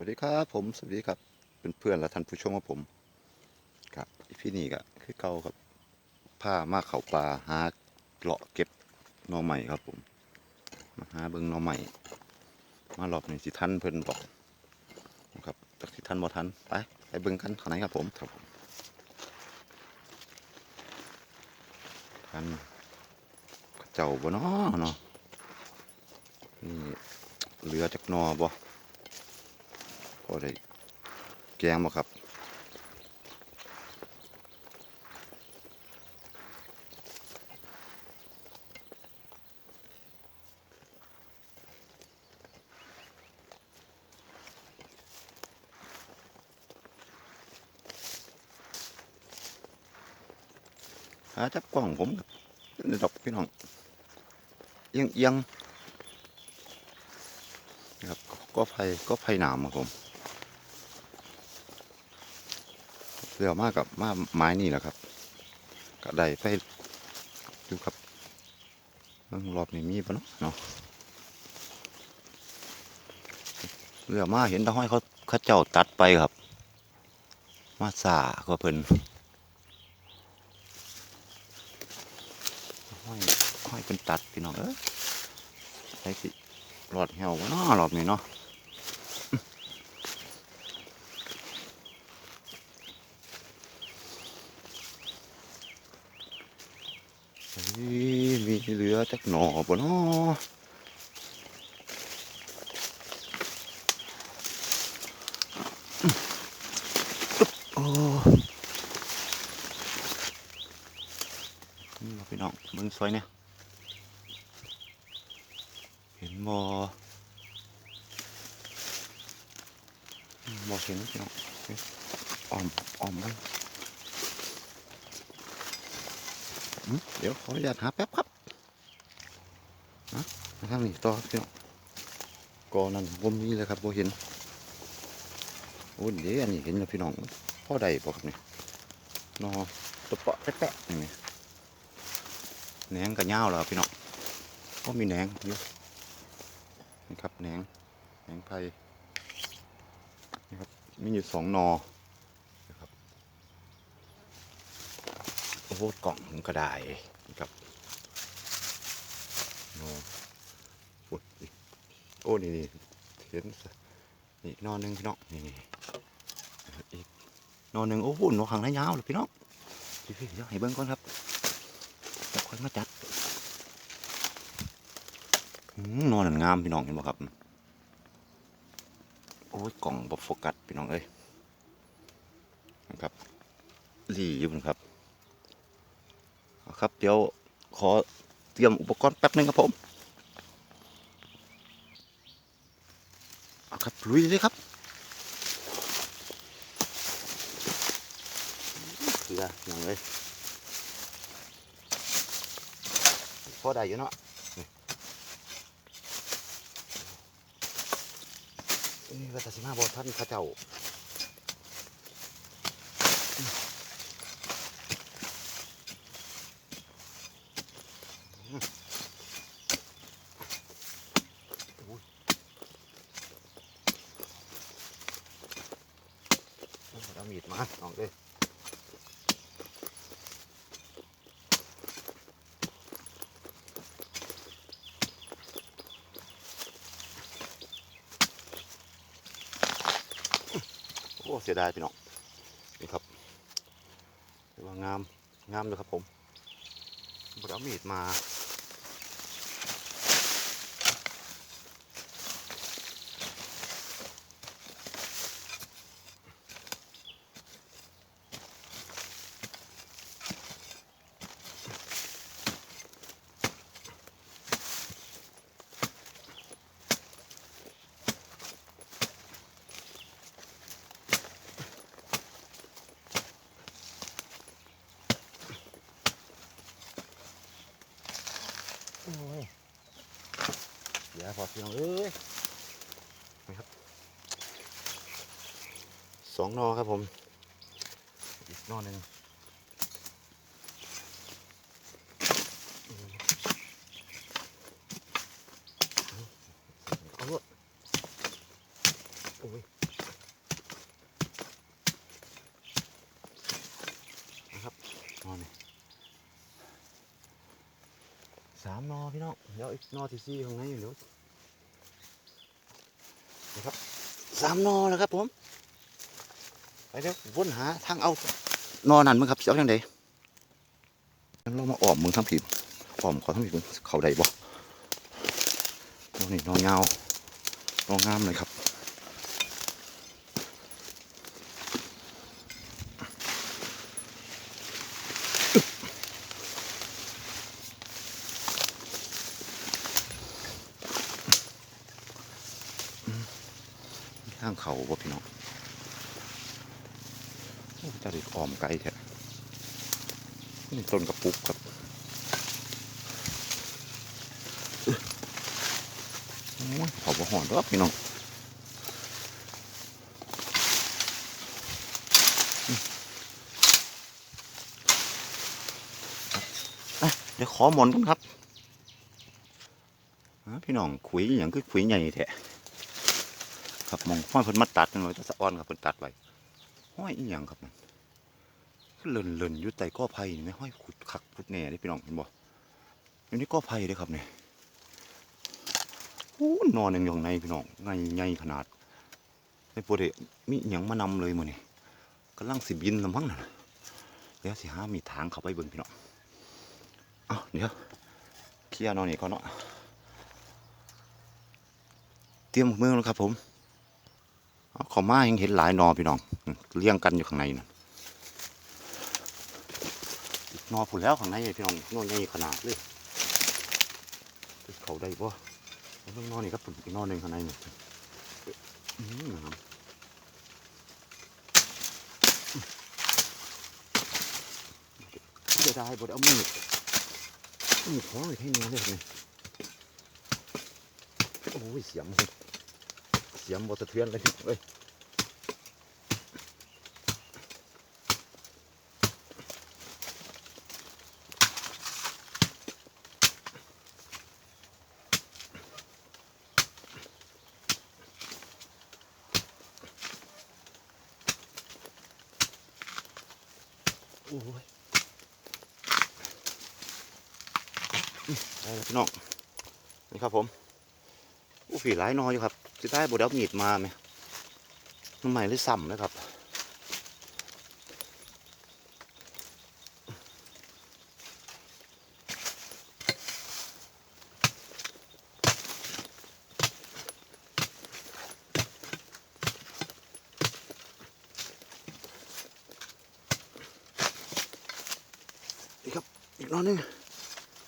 สวัสดีครับผมสวัสดีครับเป็นเพื่อนและท่านผู้ชมของผมครับพี่นี่ก็คือเก่าครับผ้ามาเขาปลาหาเลาะเก็บหน่อใหม่ครับผม มาหาเบิ่งหน่อใหม่มารอบนี้สิทันเพิ่นบอกครับจักสิทันบ่ทันไปไปเบิ่งกันข้างในครับผมครับผมกันเจ้าบ่เนาะเนาะนี่เหลือจักหนอบ่ พอได้แกงบ่ครับหาจับกล้องผมครับในดอกพี่น้องเอียงเอียงนะครับก็ไฟก็ไฟหนามครับผม เรือมากกับมาไม้นี่แหละครับก็ได้ไปดูครับเบิ่งรอบนี้มีปะเนาะเนาะเรือมาเห็นตะห้อยเขาเขาเจ้าตัดไปครับ มาสาก็เพิ่นห้อยห้อยเป็นตัดพี่น้องเอ้ยใช้สิรอดเหี่ยววะเนาะรอบนี้เนาะ เฮ้ ยมีเหลือจักหน่อบ่เนาะโอ้นี่ล่ะพี่น้องเบิ่งสวยเนี่ยเห็นบ่บ่เห็นพี่น้องอ๊ะอ้อมอ้อมไว้อืมเดี๋ยวขออนุญาตหาแป๊บครับ นะมาทางนี้ต่อพี่น้องก่อนนั้นผมมีเลยครับผมเห็นโอ้เดี๋ยวอันนี้เห็นแล้วพี่น้องพ่อใดบอกครับนี่นอตะเปาะแปะๆนี่แหนงกับเหย้าแล้วครับพี่น้องก็มีแหนงอยู่นี่ครับแหนงแหนงไผ่นี่ครับมีอยู่สองนอโอ้โหกล่องก็ได้นะครับโอ้ โหโอ้นี่นี่เห็นสนี่นอนหนึ่งพี่น้องนี่นี่อีกนอนหนึ่งโอ้โหนอนหางระยาวเลยพี่น้องพี่พี่เดี๋ยวให้เบิ้งก่อนครับจะค่อยมาจัดนอนนั่นงามพี่น้องเห็นบ่ครับ โอ้ยกล่องบโฟกัสพี่น้องเอ้ยนะครับหลีอยู่นะครับครับ เดี๋ยวขอเตรียมอุปกรณ์แป๊บนึงครับผมเอา ครับลุยเลยครับเกลืออย่างเลยพอได้อยู่เนาะนี่ก็ตัดสิมาบอท่านข้าเจ้า เอามีดมาลองเลยโอ้เสียดายพี่น้องนี่ครับเรียกว่างามงามเลยครับผมเอามีดมา สียพอพี่น้องเอ้ยนะครับสองนอครับผม อีกนอหนึ่งเอาลวโอ้ยนะครับนอนนี่สามนอพี่น้อง เดี๋ยวอีกนอที่ซี่ข้างในอยู่เดี๋ยวนะครับสามนอแล้วครับผมไปเดี๋ยววนหาทางเอานอนั่นมั้งครับสิเอาอย่างไดงั้นเรามาอ้อมมึงทั้งผีอ้อมเขาทั้งผีมึงเขาใดบ่นอนี่นอเงานองามเลยครับางเขาบ่พี่น้องจะได้ออมไกลแท้นี่ต้นกระปุกครับโอ้ยเขาบ่หอนดอกพี่น้องเดี๋ยวขอหมอนกันครับพี่น้องขุยอย่างคือขุยใหญ่แท้ ครับมองห้อยเพิ่นมาตัดนั่นไว้แตะสะอ้อนครับเพิ่นตัดไว้ห้อยอีหยังครับมันเลิ่นเลิ่นอยู่ใต้ก้อไผ่นี่แม่ห้อยขุดคักขุดแหน่เด้พี่น้องเห็นบ่อยู่ในก้อไผ่เด้ครับเนี่ยโอ้นอนยังอย่างในพี่น้องไงใหญ่ขนาดไม่ปวดเลยมีหยังมานำเลยมื้อนี้กำลังสิบินละมั้งน่ะเดี๋ยวสิหามีทางเข้าไปเบิ่งพี่น้องอ้าวเดี๋ยวเคลียร์นอนนี่ก่อนเนาะเตรียมมือแล้วครับผม เอาขามายังเห็นหลายนอพี่น้องเลี้ยงกันอยู่ข้างในนะนอผุนแล้วข้างในพี่น้องนอนใหญ่ขนาดเลยเขาได้ปะต้องนอนนี่ครับผมอีกนอนหนึ่งข้างในนี่อืมนะครับจะได้บดเอามีดมีดขอให้เนื้อเลยนี่โอ้ยเสียงเสียงบสะเทือนเลยเอ้ยโอ้ยพี่น้องนี่ครับผมอู้ฝีหลายนออยู่ครับ จะได้บไดเอามีดมาไหมทำไมเลยซ้ำนะครับนี่ครับอีกนอนหนึงน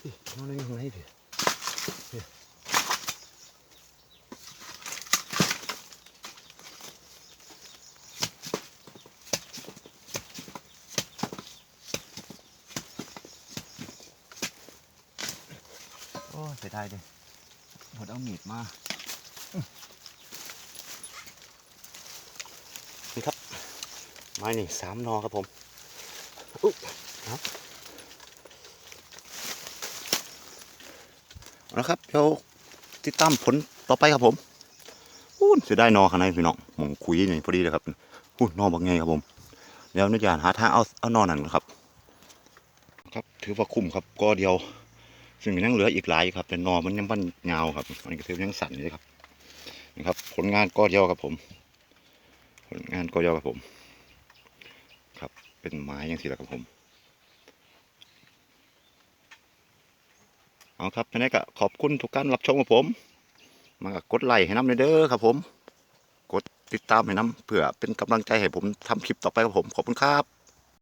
อีกนอนหนึงอยู่ข้างพี่ โอ้เสียดายเลยหมดเอามีดมาอื้อนี่ครับ ไม้นี่สามนอครับผมอุ๊ยครับเอาละครับเดี๋ยวติดตามผลต่อไปครับผมอู้เสียดายนอข้างในพี่น้องหมองคุยนี่พอดีเลยครับอู้นอบางไงครับผมเดี๋ยวนึกอยากหาทางเอาเอานอนั่นก่อนครับ ครับถือว่าคุ้มครับก็เดียว ซึ่งยังเหลืออีกหลายครับ แต่นอมันยังบันยาครับมันก็ถือยังสั่นอยู่เลยครับนะครับ ผลงานก็เดียวครับผม ผลงานก็เดียวครับผม ครับ เป็นไม้ยังสิแหละครับผมเอาครับทีนี้ก็ขอบคุณทุกการรับชมครับผม มากดไลค์ให้น้ำเด้อครับผม กดติดตามให้น้ำเพื่อเป็นกำลังใจให้ผมทำคลิปต่อไปครับผม ขอบคุณครับ